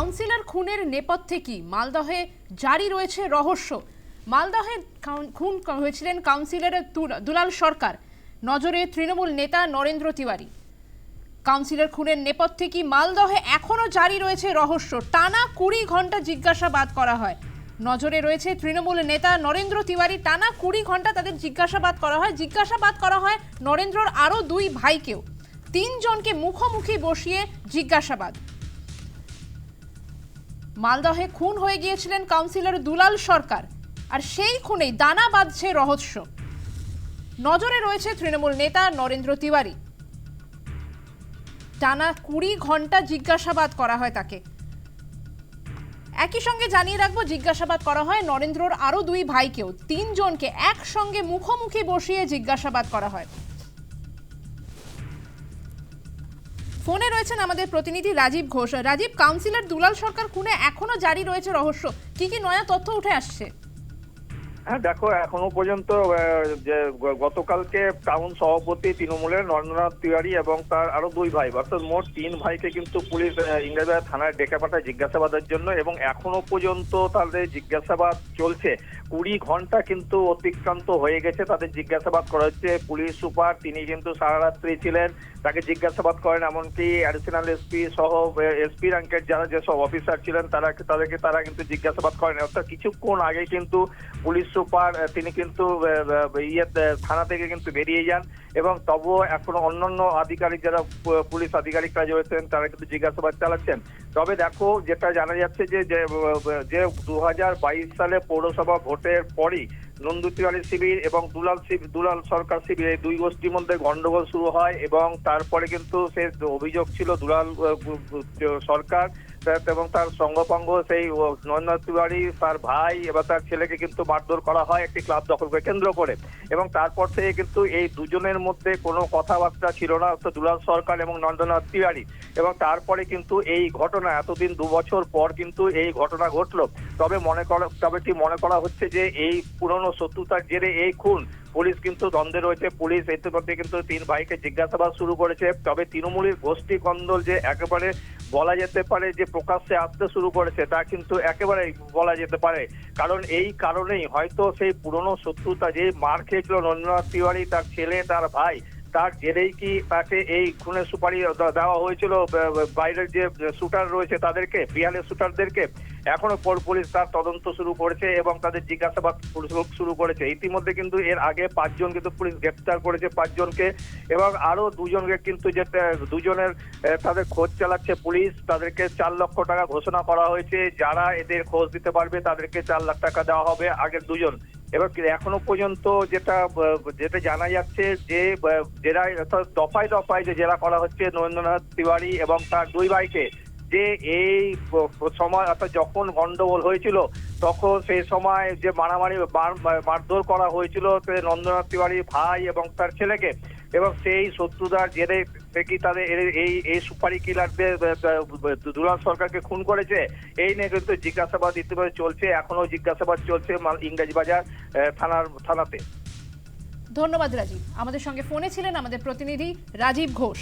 Councillor খুনের নেপথ্যে কি? মালদহে জারি রয়েছে রহস্য। মালদহে খুন হয়েছিলেন কাউন্সিলর দুলাল সরকার। নজরে তৃণমূল নেতা নরেন্দ্র তিওয়ারি। কাউন্সিলর খুনের নেপথ্যে কি মালদহে এখনও জারি রয়েছে রহস্য? টানা কুড়ি ঘণ্টা জিজ্ঞাসাবাদ করা হয়। নজরে রয়েছে তৃণমূল নেতা নরেন্দ্র তিওয়ারি। টানা কুড়ি ঘণ্টা তাদের জিজ্ঞাসাবাদ করা হয়। জিজ্ঞাসাবাদ করা হয় নরেন্দ্রর আরও দুই ভাইকেও। তিনজনকে মুখোমুখি বসিয়ে জিজ্ঞাসাবাদ। মালদহে খুন হয়ে গিয়েছিলেন কাউন্সিলর দুলাল সরকার। আর সেই খুনেই দানা বাঁধছে রহস্য। নজরে রয়েছে তৃণমূল নেতা নরেন্দ্র তিওয়ারি। টানা কুড়ি ঘণ্টা জিজ্ঞাসাবাদ করা হয় তাকে। একই সঙ্গে জানিয়ে রাখব, জিজ্ঞাসাবাদ করা হয় নরেন্দ্রর আরও দুই ভাইকেও। তিনজনকে একসঙ্গে মুখোমুখি বসিয়ে জিজ্ঞাসাবাদ করা হয়। ফোনে রয়েছেন আমাদের প্রতিনিধি রাজীব ঘোষ। রাজীব, কাউন্সিলর দুলাল সরকার খুনে এখনও জারি রয়েছে রহস্য। কি কি নয়া তথ্য উঠে আসছে? হ্যাঁ দেখো এখনও পর্যন্ত যে গতকালকে টাউন সভাপতি তৃণমূলের নরেন্দ্রনাথ তিওয়ারি এবং তার আরও দুই ভাই অর্থাৎ মোট তিন ভাইকে কিন্তু পুলিশ আহ, ইংরেজবাজার থানায় ডেকে পাঠায় জিজ্ঞাসাবাদের জন্য এবং এখনও পর্যন্ত তাদের জিজ্ঞাসাবাদ চলছে। কুড়ি ঘণ্টা কিন্তু অতিক্রান্ত হয়ে গেছে তাদের জিজ্ঞাসাবাদ করা হচ্ছে। পুলিশ সুপার তিনি কিন্তু সারা রাত্রি ছিলেন তাকে জিজ্ঞাসাবাদ করেন এমনকি অ্যাডিশনাল এসপি সহ এসপি র্যাঙ্কের যারা যেসব অফিসার ছিলেন তারা তাদেরকে তারা কিন্তু জিজ্ঞাসাবাদ করেন। অর্থাৎ কিছুক্ষণ আগে কিন্তু পুলিশ আহ, তিনি কিন্তু ইয়ে থানা থেকে কিন্তু বেরিয়ে যান এবং তবুও এখনও অন্যান্য আধিকারিক যারা পুলিশ আধিকারিকরা রয়েছেন তারা কিন্তু জিজ্ঞাসাবাদ চালাচ্ছেন। তবে দেখো যেটা জানা যাচ্ছে যে যে দু হাজার বাইশ সালে পৌরসভা ভোটের পরই নন্দু তিওয়ারি শিবির এবং দুলাল দুলাল সরকার শিবির এই দুই গোষ্ঠীর মধ্যে গন্ডগোল শুরু হয় এবং তারপরে কিন্তু সে অভিযোগ ছিল দুলাল সরকার এবং তার সঙ্গপঙ্গ সেই নরেন্দ্র তিওয়ারি, তার ভাই এবং তার ছেলেকে কিন্তু মারধর করা হয় একটি ক্লাব দখলকে কেন্দ্র করে। এবং তারপর থেকে কিন্তু এই দুজনের মধ্যে কোনো কথাবার্তা ছিল না, অর্থাৎ দুলাল সরকার এবং নরেন্দ্রনাথ তিওয়ারি। এবং তারপরে কিন্তু এই ঘটনা, এতদিন দু বছর পর কিন্তু এই ঘটনা ঘটলো। তবে মনে করা, তবে কি মনে করা হচ্ছে যে এই পুরনো শত্রুতার জেরে এই খুন পুলিশ কিন্তু দ্বন্দ্বে রয়েছে। পুলিশ ইতিমধ্যে কিন্তু তিন ভাইকে জিজ্ঞাসাবাদ শুরু করেছে। তবে তৃণমূলের গোষ্ঠী কন্দল যে একেবারে বলা যেতে পারে যে প্রকাশ্যে আসতে শুরু করেছে, তা কিন্তু একেবারে বলা যেতে পারে। কারণ এই কারণেই হয়তো সেই পুরনো শত্রুতা যে মার খেয়েছিল নরেন্দ্রনাথ তিওয়ারি, তার ছেলে, তার ভাই, তার জেরেই কি তাকে এই খুনের সুপারি দেওয়া হয়েছিল? বাইরের যে শুটার রয়েছে তাদেরকে বিহালের শুটারদেরকে এখনও পুলিশ তার তদন্ত শুরু করেছে এবং তাদের জিজ্ঞাসাবাদ শুরু- করেছে। ইতিমধ্যে কিন্তু এর আগে পাঁচজন কিন্তু পুলিশ গ্রেপ্তার করেছে পাঁচজনকে এবং আরও দুজনকে কিন্তু যে দুজনের তাদের খোঁজ চালাচ্ছে পুলিশ। তাদেরকে চার লক্ষ টাকা ঘোষণা করা হয়েছে। যারা এদের খোঁজ দিতে পারবে তাদেরকে চার লাখ টাকা দেওয়া হবে আগের দুজন। এবার এখনও পর্যন্ত যেটা যেটা জানা যাচ্ছে যে আহ, জেরা অর্থাৎ দফায় দফায় যে জেরা করা হচ্ছে নরেন্দ্রনাথ তিওয়ারি এবং তার দুই ভাইকে যে এই সময় অর্থাৎ যখন গন্ডগোল হয়েছিল তখন সেই সময় যে মারামারি মার- মারধর করা হয়েছিল সে নন্দনাথ তিওয়ারির ভাই এবং তার ছেলেকে এবং সেই শত্রুতার জেরে থেকে তাদের এই এই সুপারি কিলারদের দুলাল সরকারকে খুন করেছে? এই নিয়ে কিন্তু জিজ্ঞাসাবাদ ইতিমধ্যে চলছে এখনও জিজ্ঞাসাবাদ চলছে ইংরেজবাজার আহ, থানার থানাতে। ধন্যবাদ রাজীব। আমাদের সঙ্গে ফোনে ছিলেন আমাদের প্রতিনিধি রাজীব ঘোষ।